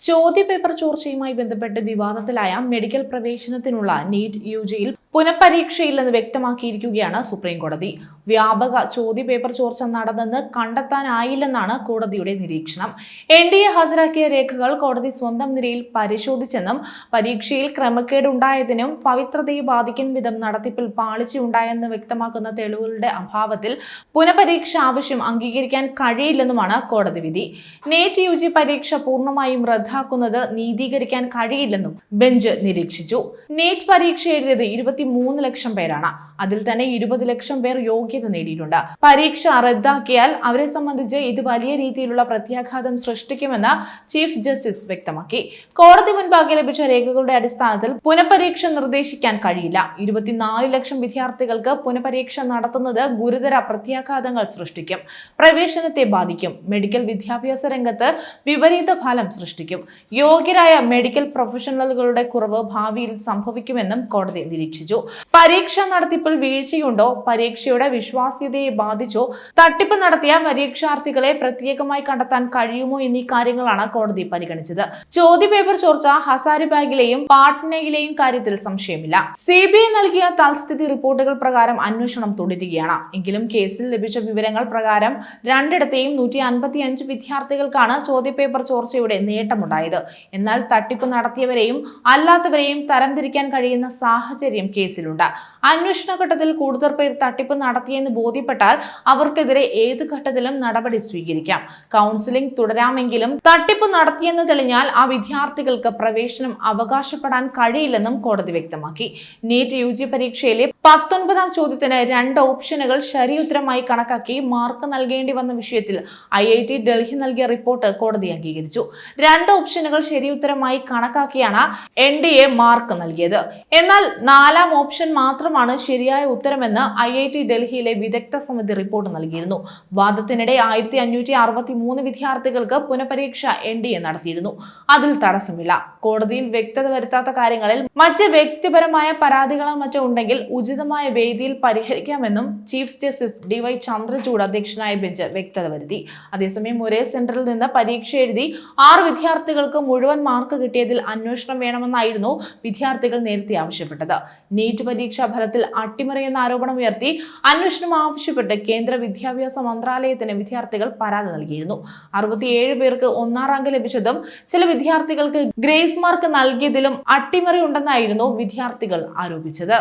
ചോദ്യപേപ്പർ ചോർച്ചയുമായി ബന്ധപ്പെട്ട് വിവാദത്തിലായ മെഡിക്കൽ പ്രവേശനത്തിനുള്ള നീറ്റ് യു ജിയിൽ പുനഃപരീക്ഷയില്ലെന്ന് വ്യക്തമാക്കിയിരിക്കുകയാണ് സുപ്രീം കോടതി. വ്യാപക ചോദ്യപേപ്പർ ചോർച്ച നടന്നെന്ന് കണ്ടെത്താനായില്ലെന്നാണ് കോടതിയുടെ നിരീക്ഷണം. എൻ ഡി എ ഹാജരാക്കിയ രേഖകൾ കോടതി സ്വന്തം നിലയിൽ പരിശോധിച്ചെന്നും പരീക്ഷയിൽ ക്രമക്കേട് ഉണ്ടായതിനും പവിത്രതയെ ബാധിക്കും വിധം നടത്തിപ്പിൽ പാളിച്ചുണ്ടായെന്ന് വ്യക്തമാക്കുന്ന തെളിവുകളുടെ അഭാവത്തിൽ പുനഃപരീക്ഷ ആവശ്യം അംഗീകരിക്കാൻ കഴിയില്ലെന്നുമാണ് കോടതി വിധി. നേറ്റ് യു ജി പരീക്ഷ പൂർണമായും റദ്ദാക്കുന്നത് നീതീകരിക്കാൻ കഴിയില്ലെന്നും ബെഞ്ച് നിരീക്ഷിച്ചു. നേറ്റ് പരീക്ഷ എഴുതിയത് ഇരുപത്തിമൂന്ന് ലക്ഷം പേരാണ്. അതിൽ തന്നെ ഇരുപത് ലക്ഷം പേർ യോഗ്യത നേടിയിട്ടുണ്ട്. പരീക്ഷ റദ്ദാക്കിയാൽ അവരെ സംബന്ധിച്ച് ഇത് വലിയ രീതിയിലുള്ള പ്രത്യാഘാതം സൃഷ്ടിക്കുമെന്ന് ചീഫ് ജസ്റ്റിസ് വ്യക്തമാക്കി. കോടതി മുൻപാകെ ലഭിച്ച രേഖകളുടെ അടിസ്ഥാനത്തിൽ പുനഃപരീക്ഷ നിർദ്ദേശിക്കാൻ കഴിയില്ല. ഇരുപത്തിനാല് ലക്ഷം വിദ്യാർത്ഥികൾക്ക് പുനഃപരീക്ഷ നടത്തുന്നത് ഗുരുതര പ്രത്യാഘാതങ്ങൾ സൃഷ്ടിക്കും. പ്രവേശനത്തെ ബാധിക്കും. മെഡിക്കൽ വിദ്യാഭ്യാസ രംഗത്ത് വിപരീത ഫലം സൃഷ്ടിക്കും. യോഗ്യരായ മെഡിക്കൽ പ്രൊഫഷണലുകളുടെ കുറവ് ഭാവിയിൽ സംഭവിക്കുമെന്നും കോടതി നിരീക്ഷിച്ചു. പരീക്ഷ നടത്തിപ്പിൽ വീഴ്ചയുണ്ടോ? പരീക്ഷയുടെ വിശ്വാസ്യതയെ ബാധിച്ചോ? തട്ടിപ്പ് നടത്തിയ പരീക്ഷാർത്ഥികളെ പ്രത്യേകമായി കണ്ടെത്താൻ കഴിയുമോ എന്നീ കാര്യങ്ങളാണ് കോടതി പരിഗണിച്ചത്. ചോദ്യപേപ്പർ ചോർച്ച ഹസാരിബാഗിലെയും പാട്നയിലെയും കാര്യത്തിൽ സംശയമില്ല. സി ബി ഐ നൽകിയ തൽസ്ഥിതി റിപ്പോർട്ടുകൾ പ്രകാരം അന്വേഷണം തുടരുകയാണ്. എങ്കിലും കേസിൽ ലഭിച്ച വിവരങ്ങൾ പ്രകാരം രണ്ടിടത്തെയും നൂറ്റി അൻപത്തി അഞ്ച് വിദ്യാർത്ഥികൾക്കാണ് ചോദ്യപേപ്പർ ചോർച്ചയുടെ നേട്ടമുണ്ടായത്. എന്നാൽ തട്ടിപ്പ് നടത്തിയവരെയും അല്ലാത്തവരെയും തരംതിരിക്കാൻ കഴിയുന്ന സാഹചര്യം കേസിലുണ്ട്. അന്വേഷണ ഘട്ടത്തിൽ കൂടുതൽ പേർ തട്ടിപ്പ് നടത്തിയെന്ന് ബോധ്യപ്പെട്ടാൽ അവർക്കെതിരെ ഏത് ഘട്ടത്തിലും നടപടി സ്വീകരിക്കാം. കൗൺസിലിംഗ് തുടരാമെങ്കിലും തട്ടിപ്പ് നടത്തിയെന്ന് തെളിഞ്ഞാൽ ആ വിദ്യാർത്ഥികൾക്ക് പ്രവേശനം അവകാശപ്പെടാൻ കഴിയില്ലെന്നും കോടതി വ്യക്തമാക്കി. നീറ്റ് യു ജി പരീക്ഷയിലെ പത്തൊൻപതാം ചോദ്യത്തിന് രണ്ട് ഓപ്ഷനുകൾ ശരിയുത്തരമായി കണക്കാക്കി മാർക്ക് നൽകേണ്ടി വന്ന വിഷയത്തിൽ ഐ ഐ ടി ഡൽഹി നൽകിയ റിപ്പോർട്ട് കോടതി അംഗീകരിച്ചു. രണ്ട് ഓപ്ഷനുകൾ ശരിയുത്തരമായി കണക്കാക്കിയാണ് എൻ ഡി എ മാർക്ക് നൽകിയത്. എന്നാൽ നാലാം ഓപ്ഷൻ മാത്രമാണ് ശരിയായ ഉത്തരമെന്ന് ഐ ഐ ടി ഡൽഹിയിലെ വിദഗ്ധ സമിതി റിപ്പോർട്ട് നൽകിയിരുന്നു. വാദത്തിനിടെ ആയിരത്തി അഞ്ഞൂറ്റി അറുപത്തി മൂന്ന് വിദ്യാർത്ഥികൾക്ക് പുനഃപരീക്ഷ എൻ ഡി എ നടത്തിയിരുന്നു. അതിൽ തടസ്സമില്ല. കോടതിയിൽ വ്യക്തത വരുത്താത്ത കാര്യങ്ങളിൽ മറ്റ് വ്യക്തിപരമായ പരാതികളോ മറ്റോ ഉണ്ടെങ്കിൽ ഉചിതമായ വേദിയിൽ പരിഹരിക്കാമെന്നും chief justice D Y Chandrachud അധ്യക്ഷനായ ബെഞ്ച് വ്യക്തത വരുത്തി. അതേസമയം ഒരേ സെന്ററിൽ നിന്ന് പരീക്ഷ എഴുതി ആറ് വിദ്യാർത്ഥികൾക്ക് മുഴുവൻ മാർക്ക് കിട്ടിയതിൽ അന്വേഷണം വേണമെന്നായിരുന്നു വിദ്യാർത്ഥികൾ നേരത്തെ ആവശ്യപ്പെട്ടത്. നീറ്റ് പരീക്ഷാ ഫലത്തിൽ അട്ടിമറിയെന്ന ആരോപണം ഉയർത്തി അന്വേഷണം ആവശ്യപ്പെട്ട് കേന്ദ്ര വിദ്യാഭ്യാസ മന്ത്രാലയത്തിന് വിദ്യാർത്ഥികൾ പരാതി നൽകിയിരുന്നു. അറുപത്തിയേഴ് പേർക്ക് ഒന്നാം റാങ്ക് ലഭിച്ചതും ചില വിദ്യാർത്ഥികൾക്ക് ഗ്രേസ് മാർക്ക് നൽകിയതിലും അട്ടിമറി ഉണ്ടെന്നായിരുന്നു വിദ്യാർത്ഥികൾ ആരോപിച്ചത്.